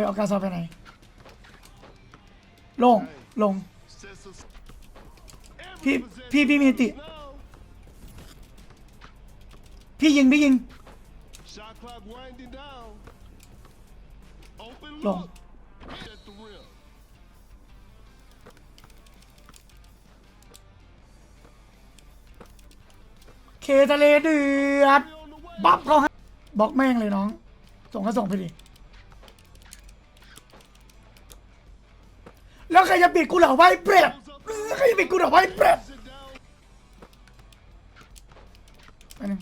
อออกกาซอไปไหน ลง ลง พี่ พี่ พี่มีติ พี่ยิง พี่ยิง Shot clock winding down. Open Long. look. At the rim. เคทะเลเดือด บับเขาให้บล็อกแม่งเลยน้อง ส่งก็ส่งไปดิ แล้วใครจะปิดกูเหรอไว้เปรตใครจะปิดกูเหรอไว้เปรตอันนึง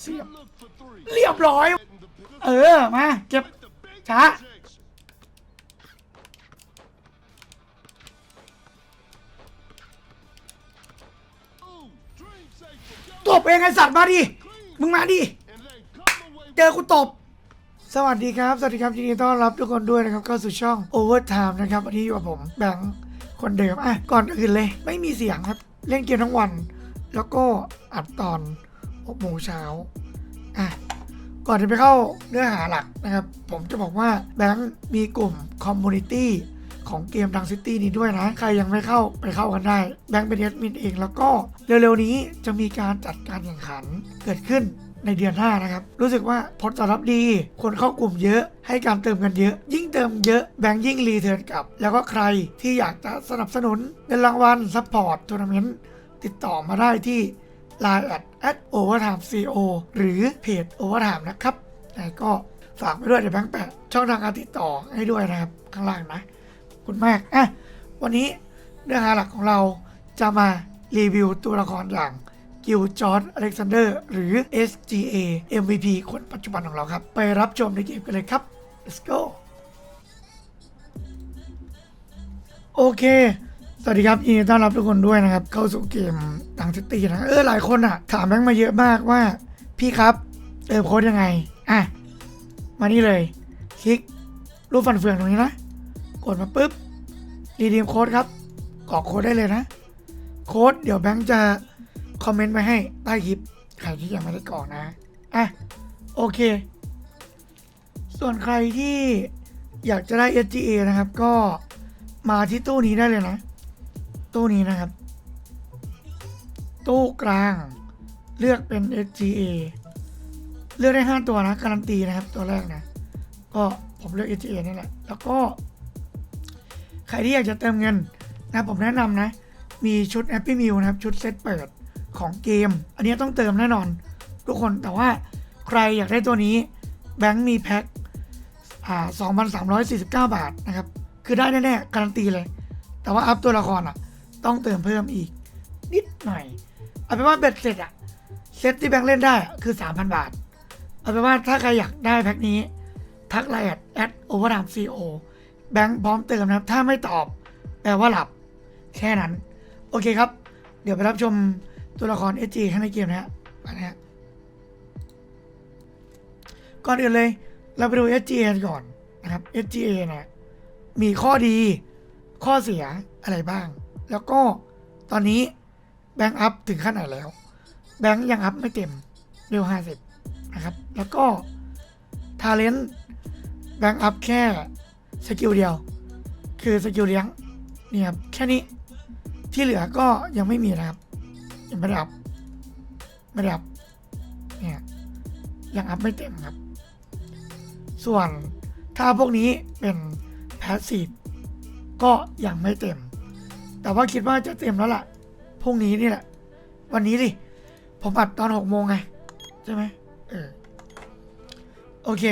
เสียบเรียบร้อย เออ มาเก็บช้าตบเองไอสัตว์มาดิ มึงมาดิ เจอกูตบ สวัสดีครับ สวัสดีครับยินดีต้อนรับทุกคนด้วยนะครับเข้าสู่ช่อง Overtime นะครับวันนี้อยู่กับผมแบงค์คนเดิมอะก่อนอื่นเลยไม่มีเสียงครับ เล่นเกมทั้งวัน แล้วก็อัดตอน6โมงเช้าอะก่อนจะไปเข้าเนื้อหาหลักนะครับ ผมจะบอกว่าแบงค์มีกลุ่มคอมมูนิตี้ของเกมดังซิตี้นี้ด้วยนะ ใครยังไม่เข้าไปเข้ากันได้ แบงค์เป็นแอดมินเองแล้วก็เร็วๆนี้จะมีการจัดการแข่งขันเกิดขึ้น ในเดือนหน้านะครับ รู้สึกว่าผลตอบรับดี คนเข้ากลุ่มเยอะให้การเติมกันเยอะ ยิ่งเติมเยอะแบงค์ยิ่งรีเทิร์นกลับ แล้วก็ใครที่อยากจะสนับสนุนเงินรางวัลซัพพอร์ตทัวร์นาเมนต์ติดต่อมาได้ที่ Line แอดแอดโอเวอร์ไทม์ซีโอหรือเพจโอเวอร์ไทม์นะครับก็ฝากไว้ด้วยเดี๋ยวแบงค์แปะช่องทางการติดต่อให้ด้วยนะครับ ข้างล่างนะคุณมากอะวันนี้เนื้อหาหลักของเราจะมารีวิวตัวละครอย่าง กิลจอร์ดอเล็กซานเดอร์หรือ SGA MVP คนปัจจุบันของเราครับ ไปรับชมในเกมกันเลยครับ let's go โอเคสวัสดีครับยินดีต้อนรับทุกคนด้วยนะครับ เข้าสู่เกมดังซิตี้นะ เออ หลายคนอะถามแบงค์มาเยอะมากว่า พี่ครับเติมโค้ดยังไง อะ มานี่เลย คลิก รูปฟันเฟืองตรงนี้นะ กดมาปุ๊บ รีดีมโค้ดครับกรอกโค้ดได้เลยนะ โค้ดเดี๋ยวแบงค์จะ คอมเมนต์ไว้ให้ใต้คลิปใครที่ยังไม่ได้กรอกนะอะโอเค ส่วนใครที่อยากจะได้ SGA นะครับ ก็มาที่ตู้นี้ได้เลยนะ ตู้นี้นะครับ ตู้กลางเลือกเป็น SGA เลือกได้ 5 ตัวนะ การันตีนะครับ ตัวแรกนะ ก็ผมเลือก SGA นี่แหละ แล้วก็ ใครที่อยากจะเติมเงินนะผมแนะนำนะ มีชุด Happy Meal นะครับ ชุดเซตเปิด ของเกม อันนี้ต้องเติมแน่นอน ทุกคนแต่ว่าใครอยากได้ตัวนี้แบงค์มีแพ็คอ่า2,349 บาทนะครับ คือได้แน่ๆการันตีเลย แต่ว่าอัพตัวละครอะ ต้องเติมเพิ่มอีก นิดหน่อย เอาเป็นว่าเบ็ดเสร็จอะเซตที่แบงค์เล่นได้คือ 3,000 บาท เอาเป็นว่าถ้าใครอยากได้แพ็คนี้ ทักไลน์แอดโอเวอร์ไทม์ซีโอแบงค์พร้อมเติมนะครับ ถ้าไม่ตอบ แปลว่าหลับ แค่นั้น โอเคครับ เดี๋ยวไปรับชม ตัวละคร SG ข้างในเกมนะฮะไปนะฮะก่อนอื่นเลย เราไปดู SGA ก่อนนะครับ SGA เนี่ยมีข้อดีข้อเสียอะไรบ้าง แล้วก็ตอนนี้แบงค์อัพถึงขั้นไหนแล้ว แบงค์ยังอัพไม่เต็มเร็ว50นะครับ แล้วก็ทาเลนต์แบงค์อัพแค่สกิลเดียว คือสกิลเลี้ยงเนี่ยครับแค่นี้ที่เหลือก็ยังไม่มีนะครับ ยังไม่ได้อัพไม่ได้อัพเนี่ยยังอัพไม่เต็มครับ ส่วนถ้าพวกนี้เป็นแพสซีฟก็ยังไม่เต็ม แต่ว่าคิดว่าจะเต็มแล้วล่ะพรุ่งนี้นี่แหละ วันนี้ดิผมอัดตอนหกโมงไง ใช่ไหมเออโอเค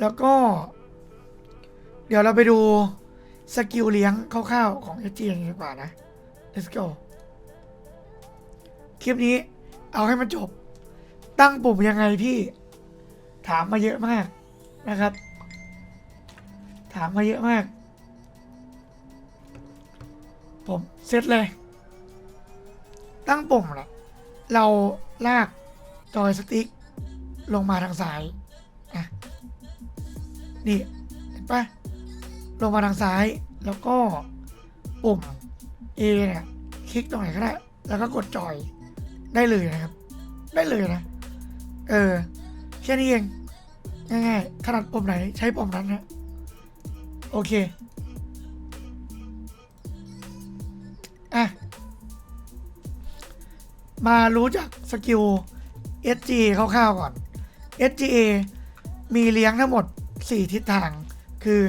แล้วก็ เดี๋ยวเราไปดูสกิลเลี้ยงคร่าวๆของ s g n ดีกว่านะ let's go คลิปนี้ เอาให้มันจบ ตั้งปุ่มยังไงพี่ ถามมาเยอะมากนะครับ ถามมาเยอะมาก ผมเซตเลย ตั้งปุ่มแหละเราลากจอยสติ๊กลงมาทางซ้ายอะนี่ เห็นปะลงมาทางซ้าย แล้วก็ปุ่ม A เนี่ย คลิกตรงไหนก็ได้ แล้วก็กดจอย ได้เลยนะครับ ได้เลยนะ เออแค่นี้เองง่ายๆถนัดปมไหนใช้ปมนั้นนะโอเคอะมารู้จักสกิล SGA คร่าวๆก่อน SGA มีเลี้ยงทั้งหมด 4 ทิศทาง คือ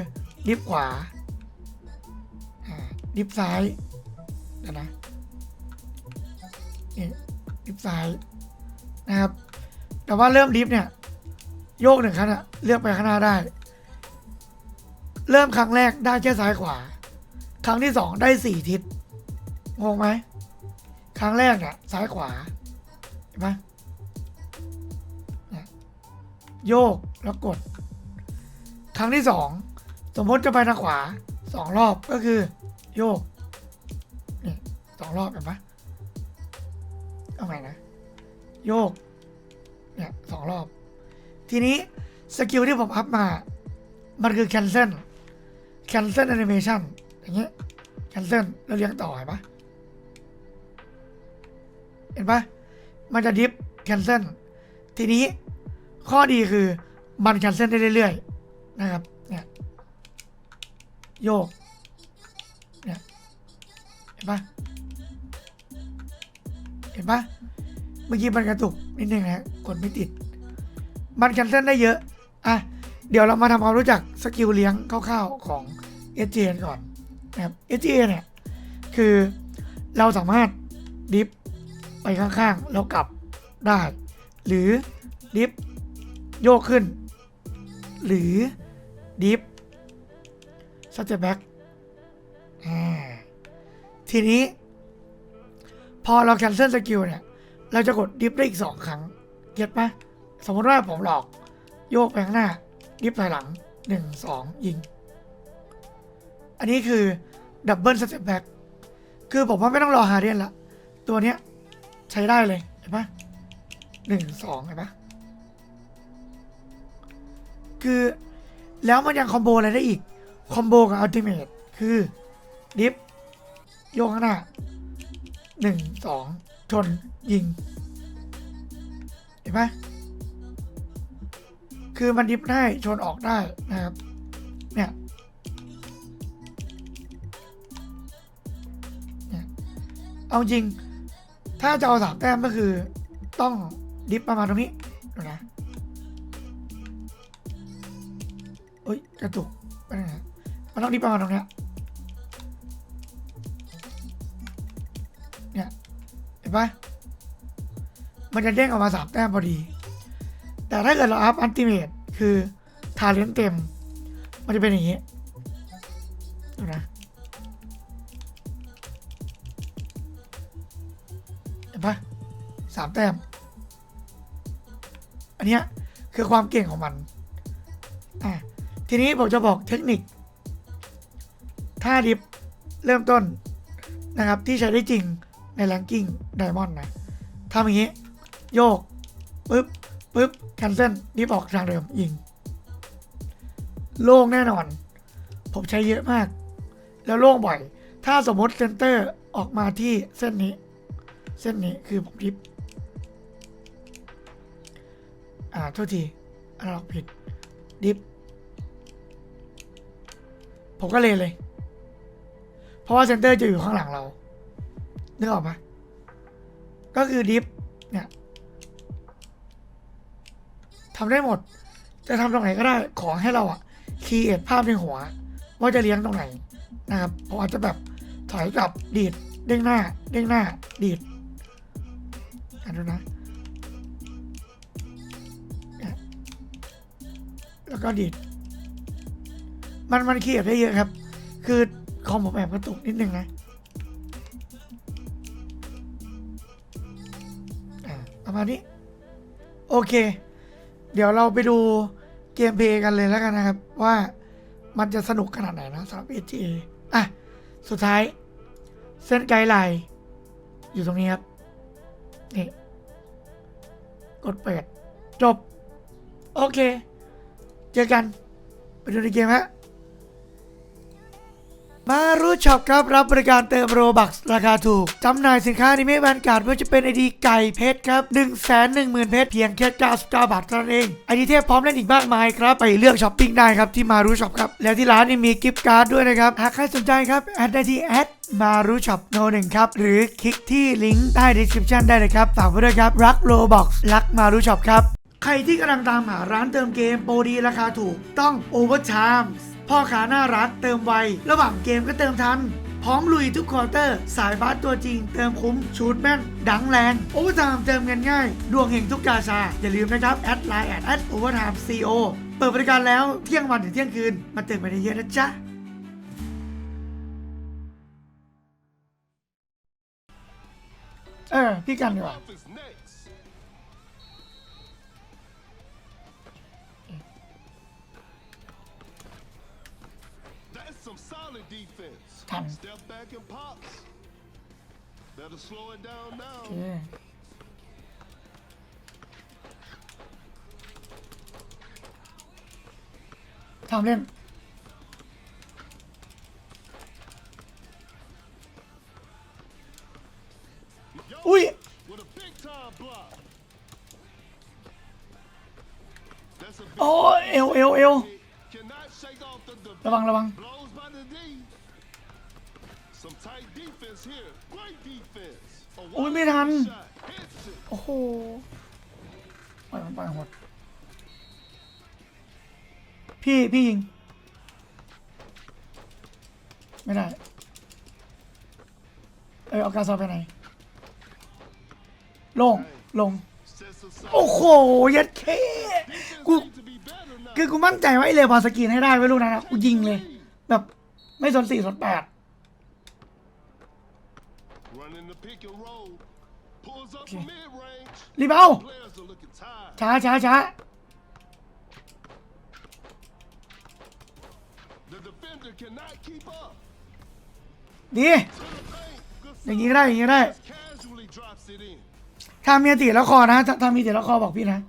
ดิฟขวาดิฟซ้ายเดี๋ยวนะ นี่ดิฟซ้ายนะครับ แต่ว่าเริ่มดิฟเนี่ย โยกหนึ่งครั้งอะเลือกไปข้างหน้าได้ เริ่มครั้งแรกได้แค่ซ้ายขวา ครั้งที่สองได้สี่ทิศงงไหมครั้งแรกเนี่ยซ้ายขวาเห็นไหมโยกแล้วกด ครั้งที่สองสมมติจะไปทางขวาสองรอบก็คือ โยกสองรอบเห็นไหม เอาไงนะ โยก เนี่ยสองรอบ ทีนี้สกิลที่ผมอัพมา มันคือ cancel cancel animation อย่างเงี้ย cancel แล้วเลี้ยงต่อเห็นปะเห็นปะมันจะดิฟ cancel ทีนี้ข้อดีคือมัน cancel ได้เรื่อยๆ นะครับ เนี่ย โยก เนี่ย เห็นปะ เห็นปะเมื่อกี้มันกระตุกนิดนึงนะกดไม่ติด มันแคนเซิลได้เยอะอะเดี๋ยวเรามาทำความรู้จักสกิลเลี้ยงคร่าวๆของ s g n ก่อนนะครับ s g n เนี่ยคือเราสามารถดิฟไปข้างๆ แล้วกลับได้ หรือดิฟโยกขึ้น หรือดิฟสเตปแบ็กทีนี้ พอเราแคนเซิลสกิลเนี่ย เราจะกดดิฟได้อีกสองครั้ง เก็ตปะสมมติว่าผมหลอก โยกไปข้างหน้า ดิฟถอยหลังหนึ่งสองยิง อันนี้คือดับเบิลสเต็ปแบ็กคือผมว่าไม่ต้องรอฮาเดียนละ ตัวเนี้ยใช้ได้เลยเห็นปะหนึ่งสองเห็นปะคือแล้วมันยังคอมโบอะไรได้อีก คอมโบกับอัลติเมทคือ ดิฟโยกข้างหน้า หนึ่งสองชนยิง เห็นไหมคือมันดิฟได้ชนออกได้นะครับ เนี่ยเอาจริง ถ้าจะเอาสามแต้มก็คือ ต้องดิฟประมาณตรงนี้ดูนะโอ้ยกระตุกมันต้องดิฟประมาณตรงเนี้ย เนี่ยเห็นปะมันจะเด้งออกมาสามแต้มพอดี แต่ถ้าเกิดเราอัพอันติเมตคือทาเลนเต็ม มันจะเป็นอย่างนี้ดูนะเห็นปะสามแต้ม อันเนี้ยคือความเก่งของมันอะทีนี้ผมจะบอกเทคนิคท่าดิฟเริ่มต้นนะครับที่ใช้ได้จริง ในแรงกิ้งไดมอนด์นะทำอย่างนี้ โยกปึ๊บปึ๊บแคนเซิลดิฟออกทางเดิมยิง โล่งแน่นอน ผมใช้เยอะมาก แล้วโล่งบ่อย ถ้าสมมติเซนเตอร์ออกมาที่เส้นนี้ เส้นนี้คือผมดิฟอ่าโทษทีอันนั้นผิด ดิฟผมก็เลยเลย เพราะว่าเซนเตอร์จะอยู่ข้างหลังเรา นึกออกปะก็คือดิฟเนี่ยทำได้หมด จะทำตรงไหนก็ได้ ขอให้เราอะคีเอทภาพในหัว ว่าจะเลี้ยงตรงไหนนะครับผมอาจจะแบบถอยกลับดีดเด้งหน้า เด้งหน้า ดีดอันดูนะแล้วก็ดีดมันมันคีเอทได้เยอะครับ คือคอมผมแอบกระตุกนิดนึงนะ ประมาณนี้ โอเค เดี๋ยวเราไปดูเกมเพลย์กันเลยแล้วกันนะครับ ว่ามันจะสนุกขนาดไหนนะสำหรับ HGA อะ สุดท้าย เส้นไกด์ไลน์อยู่ตรงนี้ครับ นี่ กดเปิด จบ โอเค เจอกัน ไปดูในเกมฮะ มารู้ช็อปครับรับบริการเติมโรบักราคาถูกจำหน่ายสินค้าในเมฆแวนการ์ดไม่ว่าจะเป็นไอดีไก่เพชรครับ1 1 0 0 0 0 เพชรเพียงแค่99บาทเท่านั้นเองไอดีเทพพร้อมเล่นอีกมากมายครับ ไปเลือกช้อปปิ้งได้ครับที่มารู้ช็อปครับ แล้วที่ร้านนี่มีกิฟต์การ์ดด้วยนะครับ หากใครสนใจครับ แอดได้ที่แอดมารู้ช็อปโนหนึ่งครับ หรือคลิกที่ลิงก์ใต้ description ได้เลยครับฝากไว้ด้วยครับรักโรบ็อกรักมารู้ช็อปครับใครที่กำลังตามหาร้านเติมเกมโปรดีราคาถูกต้อง Overtime พ่อค้าหน้ารักเติมไว ระหว่างเกมก็เติมทัน พร้อมลุยทุกควอเตอร์ สายบาสตัวจริง เติมคุ้ม ชูดแม่น ดังแรง Overtime เติมเงินง่าย ดวงเฮงทุกกาชา อย่าลืมนะครับ แอดไลน์แอดแอด Overtime CO เปิดบริการแล้วเที่ยงวันถึงเที่ยงคืน มาเติมไปได้เยอะนะจ๊ะเออพี่กันดีกว่า defense. Come. Step back and pops. Better slow it down now. โอเค ทำเล่น Yo, Ui. With a big time block. That's a big โอ้เอวเอวเอว Cannot shake off the, the ระวังระวัง blows Some tight defense here. Great defense. A Ui, wide ไม่ทัน shot. Hits it. โอ้โหปล่อยมันปล่อยหมดพี่ พี่ยิง ไม่ได้ เออเอากาซอไปไหน ลง ลง Sets aside. โอ้โห ยัดเคกู Defense need to be better now. คือกูมั่นใจว่าไอ้เลวพอสกรีนให้ได้ไว้ลูกนั้นนะกูยิงเลย แบบ ไม่สนสี่สนแปด รีบเอา Players are looking tired. ช้าช้าช้า The defender cannot keep up. ดี To the paint. Good อย่างนี้ก็ได้อย่างนี้ก็ได้ Just casually drops it in. ถ้ามีติแล้วคอนะถ้าถ้ามีติแล้วคอบอกพี่นะ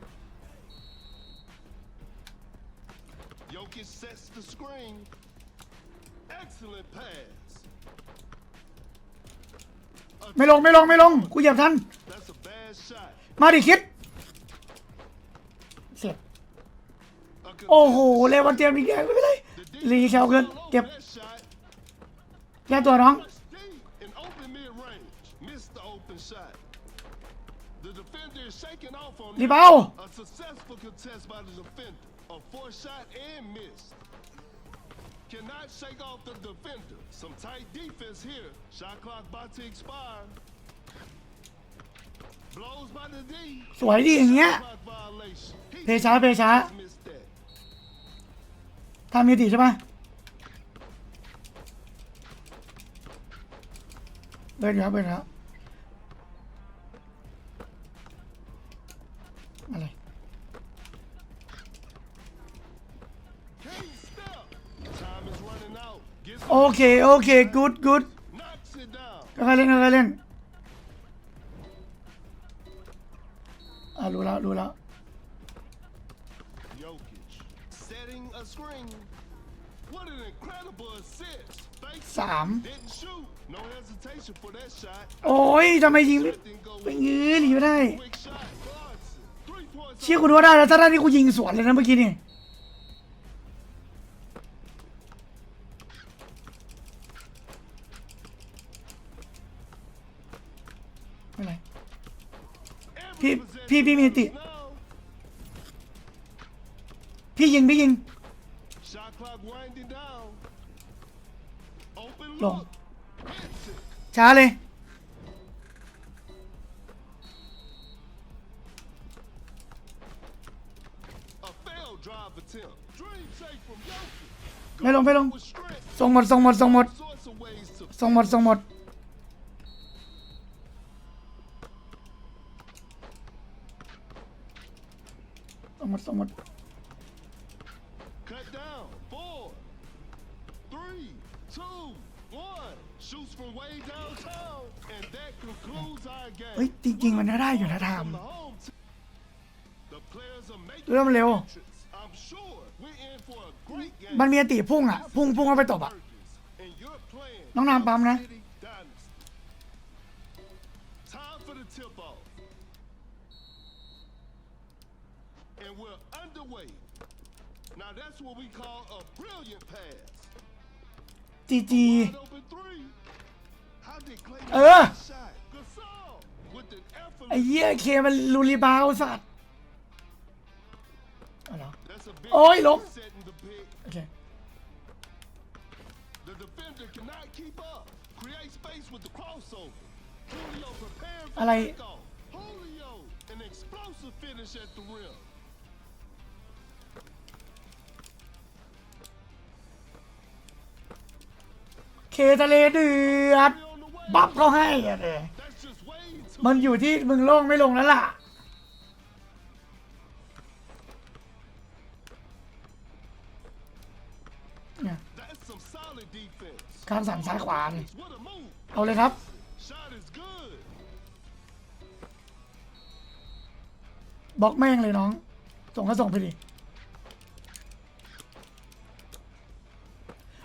ไม่ลงไม่ลงไม่ลงกูเหยียบท่านมาดิคิดเสร็จโอ้โหเลวันเตรียมดีแกไม่เป็นไรรีเชลเกินเก็บแก้ตัวน้องรีเบา Cannot shake off the defender. Some tight defense here. Shot clock about to expire. Blows by the D. สวยดีอย่างเงี้ย Clock violation. He เพช้าเพช้า missed that. ถ้ามีติใช่ปะเบิร์นอยู่ครับเบิร์นอยู่ครับอะไร โอเค โอเคกูดกูดก็ใครเล่นก็ใครเล่นอ่ารู้แล้วรู้แล้วสามโอ้ยทำไมยิงไปยืนหนีไม่ได้เชี่ยคุณว่าได้แล้วถ้าได้นี่กูยิงสวนเลยนะเมื่อกี้นี่ พี่พี่พี่มีสติพี่ยิงพี่ยิงลงช้าเลยไม่ลงไม่ลงส่งหมดส่งหมดส่งหมดส่งหมดส่งหมด หมดส่งหมด Cut down. Four, three, two, one. Shoots from way downtown. And that concludes our game. เฮ้ยจริง ๆ มันก็ได้อยู่นะทาม From the home team. The players are making เริ่มเร็ว entrance. I'm sure we're in for a great game. มันมีอติพุ่งอะ พุ่งพุ่งเข้าไปตบอะ Perkins, And you're We're playing น้องนามปั๊มนะ City Dynasty. Time for the tip off. And we're underway. Now that's what we call a brilliant pass. จีจี Wide open three. How did Clay Uh. get that shot? Gasol with an effort. ไอ้เหี้ยเคมันลูรีบาวสัตว์เอาเหรอ That's a big Oh, he lost. setting the pick. โอเค The defender cannot keep up. Create space with the crossover. Julio preparing for อะไร takeoff. Julio, an explosive finish at the rim. เคทะเลเดือด บัฟเขาให้อะเด That's just way too มันอยู่ที่มึงลงไม่ลงแล้วล่ะ การสั่นซ้ายขวานเอาเลยครับบล็อกแม่งเลยน้อง ส่งก็ส่งไปดิ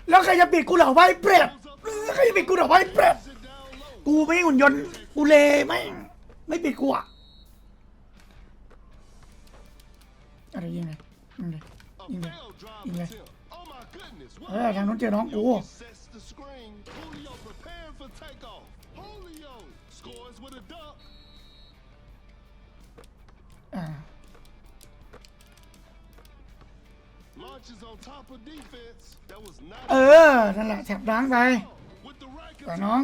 แล้วใครจะปิดกูเหรอไว้เปรตเออใครจะ ปิดกูเดี๋ไว้เปรตกูไม่หุ่นยนต์กูเลไม่ไม่ปิดกูอะอะไรยิงไงยิงเลยิงไลยิงเลยเออทางนู้นเจอน้องกูเออนั่นแหละแถบล้างไป ต่อน้อง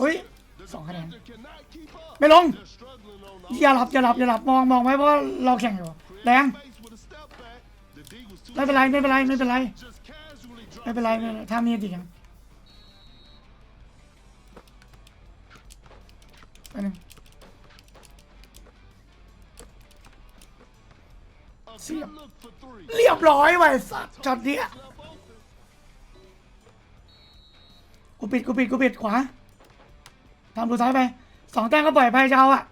อุ้ยสองคะแนนไม่ลง อย่าหลับอย่าหลับอย่าหลับมองมองไว้เพราะเราแข่งอยู่แดงไม่เป็นไรไม่เป็นไรไม่เป็นไรไม่เป็นไรทำนี่ดีกันไปหนึ่ง เสียบเรียบร้อยไว้สัตว์ช็อตเนี้ยกูปิดกูปิดกูปิดขวาทำดูซ้ายไปสองแต้มก็ปล่อยไปเจ้าอะ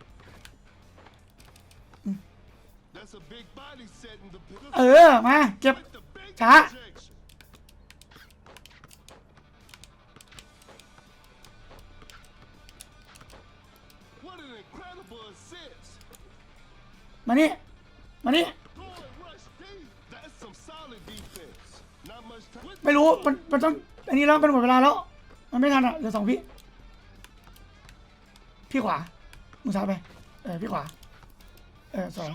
เออมาเก็บช้ามานี่ มานี่ ไม่รู้มันมันต้องอันนี้แล้วเป็นหมดเวลาแล้ว มันไม่ทันอะเหลือสองพี่พี่ขวามึงซ้ายไปเออพี่ขวาเออสอง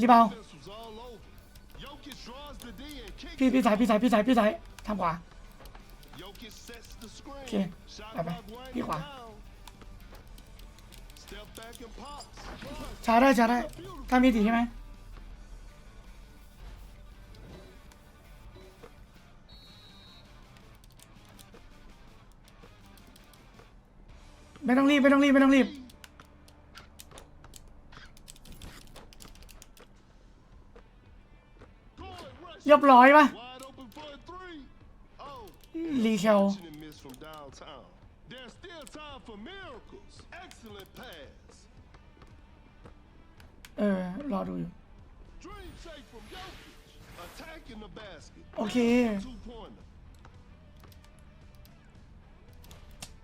รีบเอาพี่พี่สายพี่สายพี่สายพี่สายทางขวาโอเคไปไปพี่ขวาชาได้ชาได้ถ้ามีตีใช่ไหม ไม่ต้องรีบไม่ต้องรีบไม่ต้องรีบ going rush. เรียบร้อยปะ Wide open for a three. Oh, รีเคล catching and miss from downtown. There's still time for miracles. Excellent pass. เออ รอดูอยู่ Dream shake from Jokic. Attacking the basket. โอเค Two pointer.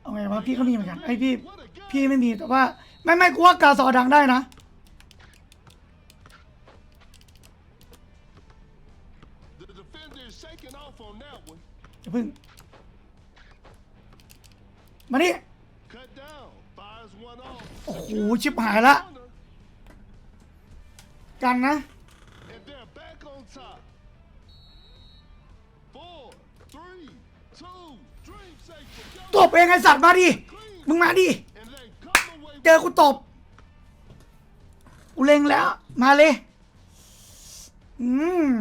เอาไงวะพี่ก็มีเหมือนกันไอพี่พี่ไม่มีแต่ว่า ไม่ไม่กูว่ากาซอดังได้นะอย่าพึ่งมานี่โอ้โหชิบหายละ กันนะ ตบเองไอสัตว์มาดิ มึงมาดิ เจอกูตบ กูเล็งแล้ว มาเลย อืม